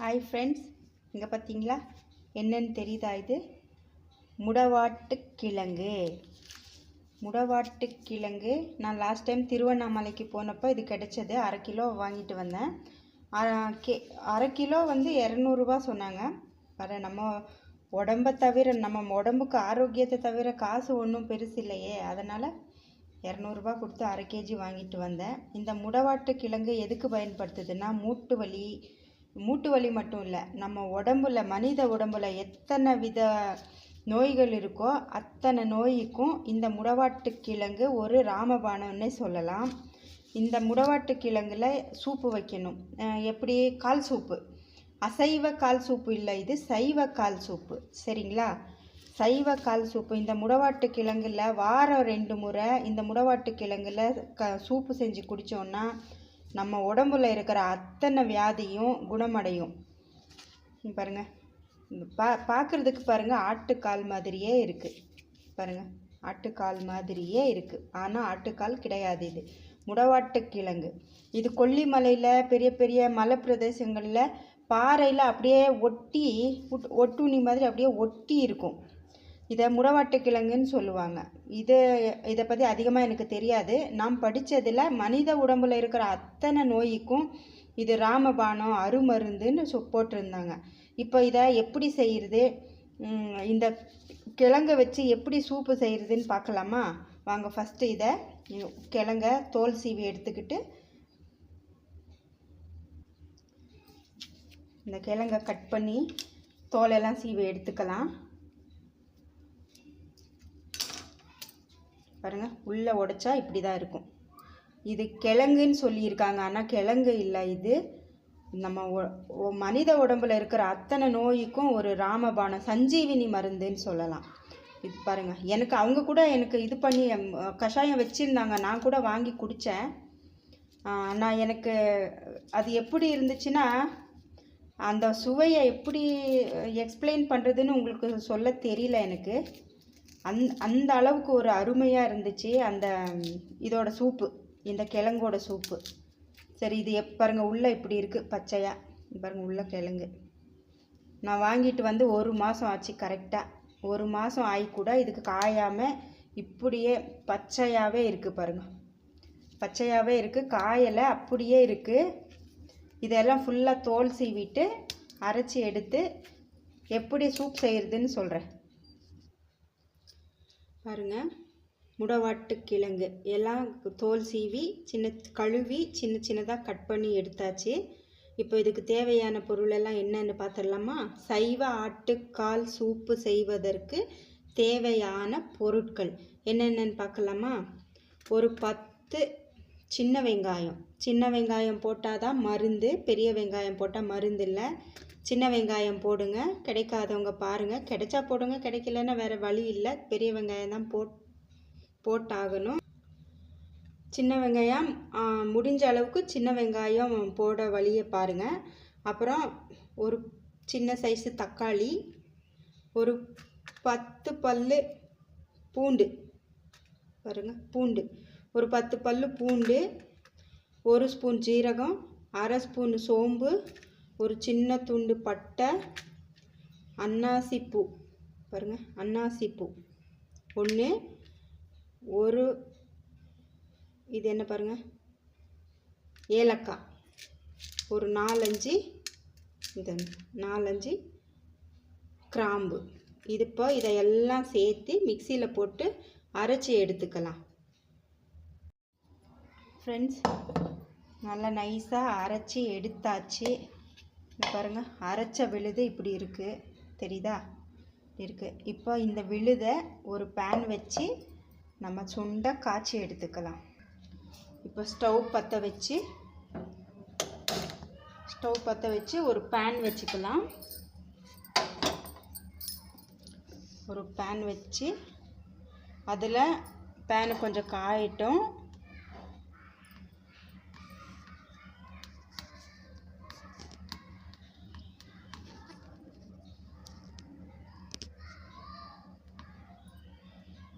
Hi friends இங்கே பார்த்தீங்களா என்னென்னு தெரியுதா இது? முடவாட்டு கிழங்கு முடவாட்டு கிழங்கு நான் லாஸ்ட் டைம் திருவண்ணாமலைக்கு போனப்போ இது கிடைச்சது. அரை கிலோ வாங்கிட்டு வந்தேன். கே அரை கிலோ வந்து இரநூறுபா சொன்னாங்க. வர நம்ம உடம்ப தவிர நம்ம உடம்புக்கு ஆரோக்கியத்தை தவிர காசு ஒன்றும் பெருசு இல்லையே. அதனால் இரநூறுபா கொடுத்து அரை கேஜி வாங்கிட்டு வந்தேன். இந்த முடவாட்டு கிழங்கு எதுக்கு பயன்படுத்துதுன்னா மூட்டு வலி மூட்டு வலி மட்டும் இல்லை நம்ம உடம்புல மனித உடம்புல எத்தனை வித நோய்கள் இருக்கோ அத்தனை நோய்க்கும் இந்த முடவாட்டு கிழங்கு ஒரு ராமபானம்னே சொல்லலாம். இந்த முடவாட்டு கிழங்குல சூப்பு வைக்கணும். எப்படி? கால் சூப்பு. அசைவ கால் சூப்பு இல்லை இது சைவ கால் சூப்பு. சரிங்களா? சைவ கால் சூப்பு. இந்த முடவாட்டு கிழங்குல வாரம் ரெண்டு முறை இந்த முடவாட்டு கிழங்குல க சூப்பு செஞ்சு குடித்தோன்னா நம்ம உடம்புல இருக்கிற அத்தனை வியாதியும் குணமடையும். பாருங்கள் பா பார்க்குறதுக்கு பாருங்கள் ஆட்டுக்கால் மாதிரியே இருக்குது பாருங்கள் ஆட்டுக்கால் மாதிரியே இருக்குது ஆனால் ஆட்டுக்கால் கிடையாது இது. முடவாட்டு கிழங்கு. இது கொல்லிமலையில் பெரிய பெரிய மலை பிரதேசங்களில் பாறையில் அப்படியே ஒட்டி ஒட்- ஒட்டுண்ணி மாதிரி அப்படியே ஒட்டி இருக்கும். இதை முடவாட்டு கிழங்குன்னு சொல்லுவாங்க. இது இதை பற்றி அதிகமாக எனக்கு தெரியாது. நான் படித்ததில் மனித உடம்புல இருக்கிற அத்தனை நோய்க்கும் இது ராமபானம் அருமருந்துன்னு சொ போட்டிருந்தாங்க. இப்போ இதை எப்படி செய்கிறது இந்த கிழங்கை வச்சு எப்படி சூப்பு செய்கிறதுன்னு பார்க்கலாமா? வாங்க ஃபஸ்ட்டு இதை கிழங்கை கிழங்க தோல் சீவி எடுத்துக்கிட்டு இந்த கிழங்கை கட் பண்ணி தோலெல்லாம் சீவி எடுத்துக்கலாம். பாருங்கள் உள்ளே உடைச்சா இப்படி தான் இருக்கும். இது கிழங்குன்னு சொல்லியிருக்காங்க. ஆனால் கிழங்கு இல்லை இது. நம்ம ஒ- மனித உடம்பில் இருக்கிற அத்தனை நோய்க்கும் ஒரு ராமபானம் சஞ்சீவினி மருந்துன்னு சொல்லலாம். இது பாருங்கள் எனக்கு அவங்க கூட எனக்கு இது பண்ணி கஷாயம் வச்சுருந்தாங்க. நான் கூட வாங்கி குடித்தேன் நான் எனக்கு அது எப்படி இருந்துச்சுன்னா அந்த சுவையை எப்படி எக்ஸ்பிளைன் பண்ணுறதுன்னு உங்களுக்கு சொல்ல தெரியல எனக்கு. அந் அந்த அளவுக்கு ஒரு அருமையாக இருந்துச்சு அந்த இதோட சூப்பு இந்த கிழங்கோட சூப்பு. சரி இது எப் உள்ளே இப்படி இருக்குது பச்சையாக பாருங்கள் உள்ள கிழங்கு. நான் வாங்கிட்டு வந்து ஒரு மாதம் ஆச்சு கரெக்டாக ஒரு மாதம் ஆகி கூட இதுக்கு காயாமல் இப்படியே பச்சையாகவே இருக்குது பாருங்கள் பச்சையாகவே இருக்குது காயலை அப்படியே இருக்குது இதெல்லாம் ஃபுல்லாக தோல் சீவிட்டு அரைச்சி எடுத்து எப்படி சூப் செய்கிறதுன்னு சொல்கிறேன் பாருங்க. முடவாட்டு கிழங்கு. எல்லாம் தோல் சீவி சின்ன கழுவி சின்ன சின்னதாக கட் பண்ணி எடுத்தாச்சு. இப்போ இதுக்கு தேவையான பொருளெல்லாம் என்னென்னு பார்த்துடலாமா சைவ ஆட்டுக்கால் சூப்பு செய்வதற்கு தேவையான பொருட்கள். என்னென்னு பார்க்கலாமா ஒரு பத்து சின்ன வெங்காயம். சின்ன வெங்காயம் போட்டால் தான் மருந்து பெரிய வெங்காயம் போட்டால் மருந்து இல்லை. சின்ன வெங்காயம் போடுங்க. கிடைக்காதவங்க பாருங்கள் கிடைச்சா போடுங்க. கிடைக்கலன்னா வேறு வழி இல்லை. பெரிய வெங்காயம் தான் போட் போட்டாகணும். சின்ன வெங்காயம் முடிஞ்ச அளவுக்கு சின்ன வெங்காயம் போட வழியை பாருங்கள் அப்புறம் ஒரு சின்ன சைஸு தக்காளி ஒரு பத்து பல்லு பூண்டு. பாருங்க. பூண்டு. ஒரு பத்து பல்லு பூண்டு ஒரு ஸ்பூன் ஜீரகம் அரை ஸ்பூன் சோம்பு ஒரு சின்ன துண்டு பட்டை அன்னாசிப்பூ. பாருங்கள் பாருங்க ஒன்று ஒரு இது என்ன பாருங்கள் ஏலக்காய். ஒரு நாலஞ்சு இந்த நாலஞ்சு கிராம்பு. இது இப்போ இதையெல்லாம் சேர்த்து மிக்சியில் போட்டு அரைச்சி எடுத்துக்கலாம். ஃப்ரெண்ட்ஸ் நல்லா நைஸாக அரைச்சி எடுத்தாச்சு. பாருங்கள் அரைச்ச விழுது இப்படி இருக்குது தெரியுதா? இருக்குது இப்போ இந்த விழுதை ஒரு பேன் வச்சு நம்ம சுண்டை காய்ச்சி எடுத்துக்கலாம். இப்போ ஸ்டவ் பற்ற வச்சு ஸ்டவ் பற்ற வச்சு ஒரு பேன் வச்சுக்கலாம். ஒரு பேன் வச்சு அதில் பேனு கொஞ்சம் காயட்டும்.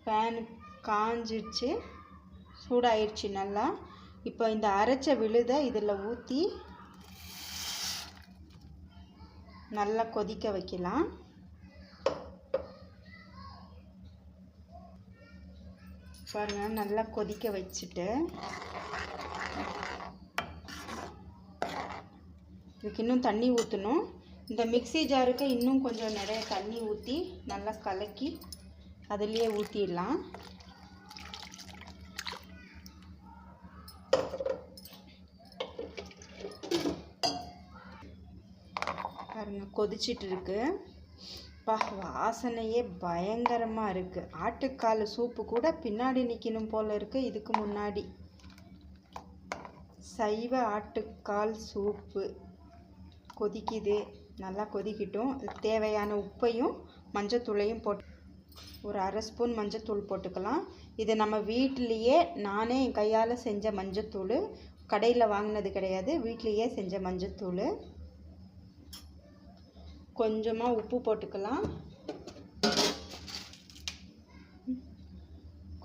பேனு காஞ்சிடுச்சு சூடாயிடுச்சு நல்லா. இப்போ இந்த அரைச்ச விழுதை இதில் ஊற்றி நல்லா கொதிக்க வைக்கலாம். பாருங்க நல்லா கொதிக்க வச்சுட்டு இதுக்கு இன்னும் தண்ணி ஊற்றணும் இந்த மிக்ஸி ஜாருக்கு இன்னும் கொஞ்சம் நிறைய தண்ணி ஊற்றி நல்லா கலக்கி அதுலேயே ஊற்றிடலாம் பாருங்க கொதிச்சிட்டு இருக்கு. பா வாசனையே பயங்கரமாக இருக்குது ஆட்டுக்கால் சூப்பு கூட பின்னாடி நிற்கணும் போல் இருக்குது இதுக்கு முன்னாடி. சைவ ஆட்டுக்கால் சூப்பு. கொதிக்குது. நல்லா கொதிக்கட்டும். தேவையான உப்பையும் மஞ்சத்தூளையும் போட்டு ஒரு அரை ஸ்பூன் மஞ்சத்தூள் போட்டுக்கலாம். இது நம்ம வீட்டிலையே நானே என் கையால் செஞ்ச மஞ்சத்தூள் கடையில் வாங்கினது கிடையாது வீட்லேயே செஞ்ச மஞ்சத்தூள். கொஞ்சமாக உப்பு போட்டுக்கலாம்.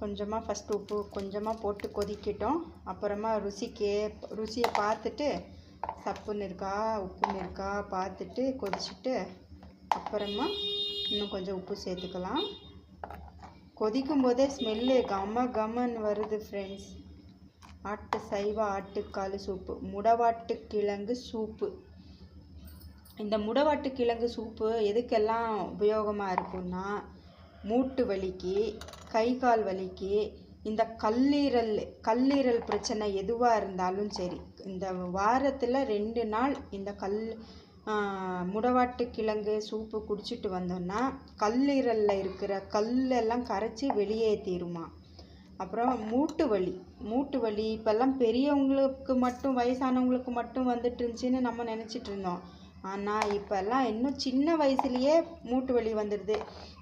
கொஞ்சமாக ஃபஸ்ட்டு உப்பு கொஞ்சமாக போட்டு கொதிக்கிட்டோம். அப்புறமா ருசிக்கு ருசியை பார்த்துட்டு சப்புன்னு இருக்கா உப்புன்னு இருக்கா பார்த்துட்டு கொதிச்சுட்டு அப்புறமா இன்னும் கொஞ்சம் உப்பு சேர்த்துக்கலாம். கொதிக்கும் போதே ஸ்மெல்லு கம கமன்னு வருது ஃப்ரெண்ட்ஸ் ஆட்டு சைவ ஆட்டுக்கால் சூப்பு முடவாட்டு கிழங்கு சூப்பு இந்த முடவாட்டு கிழங்கு சூப்பு எதுக்கெல்லாம் உபயோகமாக இருக்கும்னா மூட்டு வலிக்கு கை கால் வலிக்கு இந்த கல்லீரல் கல்லீரல் பிரச்சனை எதுவாக இருந்தாலும் சரி இந்த வாரத்தில் ரெண்டு நாள் இந்த கல் முடவாட்டு கிழங்கு சூப்பு குடிச்சிட்டு வந்தோம்னா கல்லீரலில் இருக்கிற கல்லெல்லாம் கரைச்சி வெளியேற்றிடுமா அப்புறம் மூட்டு வலி மூட்டு வலி. இப்போல்லாம் பெரியவங்களுக்கு மட்டும் வயசானவங்களுக்கு மட்டும் வந்துட்டு இருந்துச்சின்னு நம்ம நினச்சிட்டு இருந்தோம். ஆனால் இப்போல்லாம் இன்னும் சின்ன வயசுலேயே மூட்டு வலி வந்துடுது.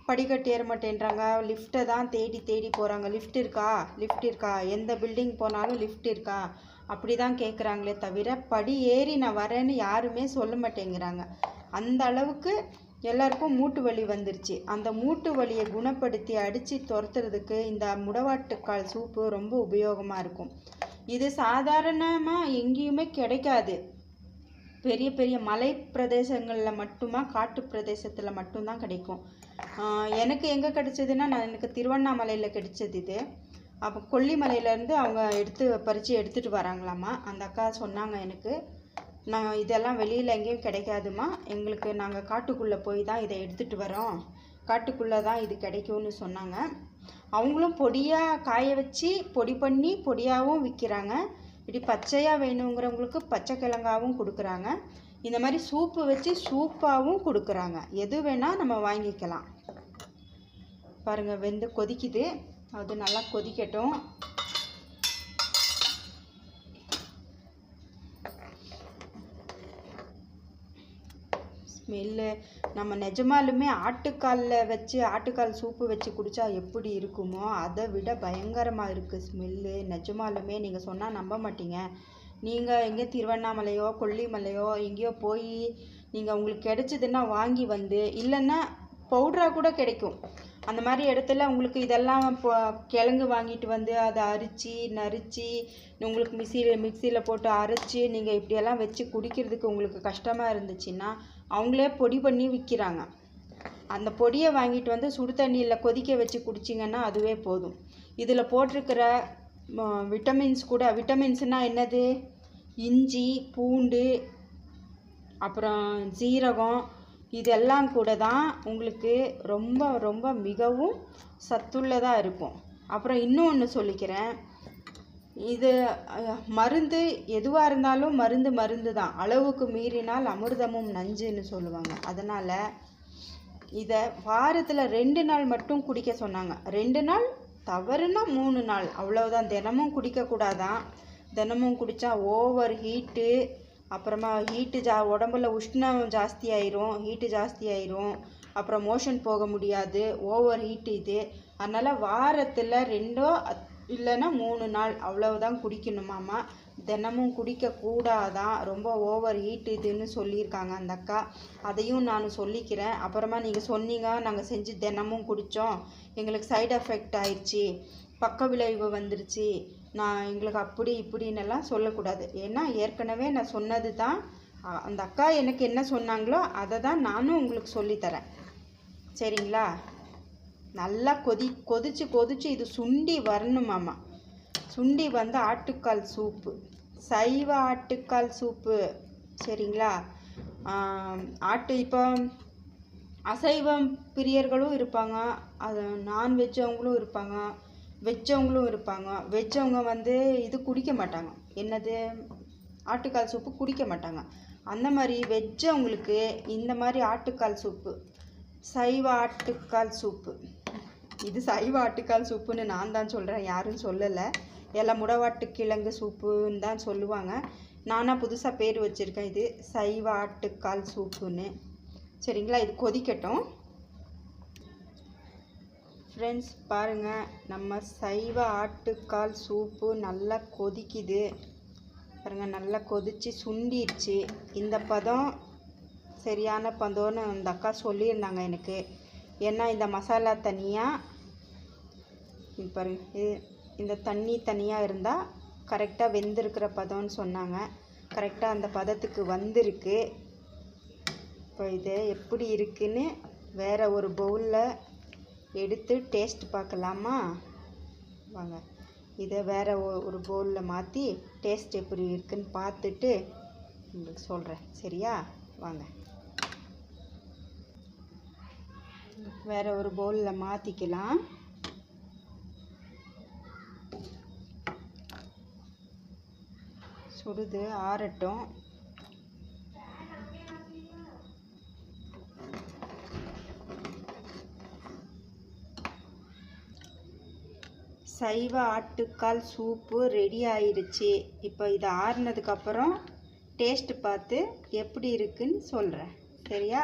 படிக்கட்டு ஏற மாட்டேன்றாங்க. லிஃப்ட்டை தான் தேடி தேடி போகிறாங்க லிஃப்ட் இருக்கா? லிஃப்ட் இருக்கா? எந்த பில்டிங் போனாலும் லிஃப்ட் இருக்கா? அப்படி தான் கேட்குறாங்களே தவிர படி ஏறி நான் வரேன்னு யாருமே சொல்ல மாட்டேங்கிறாங்க. அந்த அளவுக்கு எல்லாருக்கும் மூட்டு வலி வந்துருச்சு. அந்த மூட்டு வலியை குணப்படுத்தி அடித்து துரத்துறதுக்கு இந்த முடவாட்டுக்கால் சூப்பு ரொம்ப உபயோகமாக இருக்கும். இது சாதாரணமாக எங்கேயுமே கிடைக்காது. பெரிய பெரிய மலை பிரதேசங்களில் மட்டுமா காட்டு பிரதேசத்தில் மட்டும்தான் கிடைக்கும். எனக்கு எங்கே கிடைச்சதுன்னா நான் எனக்கு திருவண்ணாமலையில் கிடைச்சது இது. அப்போ கொல்லிமலையிலேருந்து அவங்க எடுத்து பறித்து எடுத்துகிட்டு வராங்களாம்மா அந்த அக்கா சொன்னாங்க எனக்கு நான் இதெல்லாம் வெளியில் எங்கேயும் கிடைக்காதுமா எங்களுக்கு நாங்கள் காட்டுக்குள்ளே போய் தான் இதை எடுத்துகிட்டு வரோம். காட்டுக்குள்ளே தான் இது கிடைக்கும்னு சொன்னாங்க. அவங்களும் பொடியாக காய வச்சு பொடி பண்ணி பொடியாகவும் விற்கிறாங்க இப்படி பச்சையாக வேணுங்கிறவங்களுக்கு பச்சை கிழங்காவும் கொடுக்குறாங்க. இந்த மாதிரி சூப்பு வச்சு சூப்பாகவும் கொடுக்குறாங்க. எது வேணால் நம்ம வாங்கிக்கலாம். பாருங்கள் வெந்து கொதிக்குது. அது நல்லா கொதிக்கட்டும். ஸ்மெல்லு. நம்ம நிஜமாலுமே ஆட்டுக்காலில் வச்சு ஆட்டுக்கால் சூப்பு வச்சு குடித்தா எப்படி இருக்குமோ அதை விட பயங்கரமாக இருக்குது ஸ்மெல்லு. நிஜமாலுமே நீங்கள் சொன்னால் நம்ப மாட்டீங்க. நீங்கள் எங்கே திருவண்ணாமலையோ கொல்லிமலையோ எங்கேயோ போய் நீங்கள் உங்களுக்கு கிடைச்சதுன்னா வாங்கி வந்து இல்லைன்னா பவுட்ராக கூட கிடைக்கும். அந்த மாதிரி இடத்துல உங்களுக்கு இதெல்லாம் இப்போ கிழங்கு வாங்கிட்டு வந்து அதை அரிச்சு நரிச்சு உங்களுக்கு மிக்சியில் மிக்சியில் போட்டு அரைச்சி நீங்கள் இப்படியெல்லாம் வச்சு குடிக்கிறதுக்கு உங்களுக்கு கஷ்டமாக இருந்துச்சுன்னா அவங்களே பொடி பண்ணி விற்கிறாங்க அந்த பொடியை வாங்கிட்டு வந்து சுடு தண்ணியில் கொதிக்க வச்சு குடிச்சிங்கன்னா அதுவே போதும். இதில் போட்டிருக்கிற ம- விட்டமின்ஸ் கூட விட்டமின்ஸ்னால் என்னது? இஞ்சி பூண்டு அப்புறம் ஜீரகம் இதெல்லாம் கூட தான் உங்களுக்கு ரொம்ப ரொம்ப மிகவும் சத்துள்ளதாக இருக்கும். அப்புறம் இன்னொன்று சொல்லிக்கிறேன். இது மருந்து எதுவாக இருந்தாலும் மருந்து மருந்து தான் அளவுக்கு மீறினால் அமிர்தமும் நஞ்சுன்னு சொல்லுவாங்க. அதனால் இதை வாரத்தில் ரெண்டு நாள் மட்டும் குடிக்க சொன்னாங்க. ரெண்டு நாள் தவறுனா மூணு நாள். அவ்வளோதான் தினமும் குடிக்கக்கூடாதான் தினமும் குடித்தா ஓவர் ஹீட்டு. அப்புறமா ஹீட்டு ஜா உடம்புல உஷ்ணம் ஜாஸ்தி ஆயிரும். ஹீட்டு ஜாஸ்தி ஆயிரும். அப்புறம் மோஷன் போக முடியாது. ஓவர் ஹீட்டு இது. அதனால் வாரத்தில் ரெண்டோ இல்லைன்னா மூணு நாள் அவ்வளவுதான் குடிக்கணுமாம்மா தினமும் குடிக்கக்கூடாதான் ரொம்ப ஓவர் ஹீட் இதுன்னு சொல்லியிருக்காங்க அந்த அக்கா. அதையும் நான் சொல்லிக்கிறேன். அப்புறமா நீங்கள் சொன்னீங்க நாங்கள் செஞ்சு தினமும் குடித்தோம் எங்களுக்கு சைடு எஃபெக்ட் ஆயிடுச்சு. பக்க விளைவு வந்துருச்சு. நான் எங்களுக்கு அப்படி இப்படின்னெல்லாம் சொல்லக்கூடாது. ஏன்னா ஏற்கனவே நான் சொன்னது தான் அந்த அக்கா எனக்கு என்ன சொன்னாங்களோ அதை தான் நானும் உங்களுக்கு சொல்லித்தரேன். சரிங்களா? நல்லா கொதி கொதிச்சு கொதிச்சு இது சுண்டி வரணுமாமா சுண்டி வந்து ஆட்டுக்கால் சூப்பு. சைவ ஆட்டுக்கால் சூப்பு. சரிங்களா? ஆட்டு இப்போ அசைவம் பிரியர்களும் இருப்பாங்க. அது நான்வெஜ்ஜவங்களும் இருப்பாங்க. வெஜ்ஜவங்களும் இருப்பாங்க. வெஜ்ஜவங்க வந்து இது குடிக்க மாட்டாங்க. என்னது? ஆட்டுக்கால் சூப்பு குடிக்க மாட்டாங்க. அந்த மாதிரி வெஜ்ஜவங்களுக்கு இந்த மாதிரி ஆட்டுக்கால் சூப்பு. சைவ ஆட்டுக்கால் சூப்பு. இது சைவ ஆட்டுக்கால் சூப்புன்னு நான் தான் சொல்கிறேன் யாரும் சொல்லலை. எல்லாம் முடவாட்டு கிழங்கு சூப்புன்னு தான் சொல்லுவாங்க. நானாக புதுசாக பேர் வச்சுருக்கேன் இது சைவ ஆட்டுக்கால் சூப்புன்னு. சரிங்களா இது கொதிக்கட்டும். ஃப்ரெண்ட்ஸ் பாருங்கள் நம்ம சைவ ஆட்டுக்கால் சூப்பு நல்லா கொதிக்குது. பாருங்கள் நல்லா கொதிச்சு சுண்டிடுச்சு இந்த பதம் சரியான பதம்னு அந்த அக்கா சொல்லியிருந்தாங்க எனக்கு. ஏன்னா இந்த மசாலா தனியாக இப்போ பாருங்க. இது இந்த தண்ணி தனியாக இருந்தால் கரெக்டாக வெந்திருக்கிற பதம்னு சொன்னாங்க. கரெக்டாக அந்த பதத்துக்கு வந்திருக்கு. இப்போ இது எப்படி இருக்குன்னு வேறு ஒரு பவுலில் எடுத்து டேஸ்ட் பார்க்கலாமா? வாங்க. இதை வேறு ஒரு பவுலில் மாற்றி டேஸ்ட் எப்படி இருக்குன்னு பார்த்துட்டு உங்களுக்கு சொல்கிறேன் சரியா? வாங்க. வேறு ஒரு பவுலில் மாற்றிக்கலாம் சுடுது ஆறட்டும். சைவ ஆட்டுக்கால் சூப்பு ரெடி ஆயிடுச்சு இப்போ இது ஆறுனதுக்கப்புறம் டேஸ்ட்டு பார்த்து எப்படி இருக்குன்னு சொல்கிறேன் சரியா?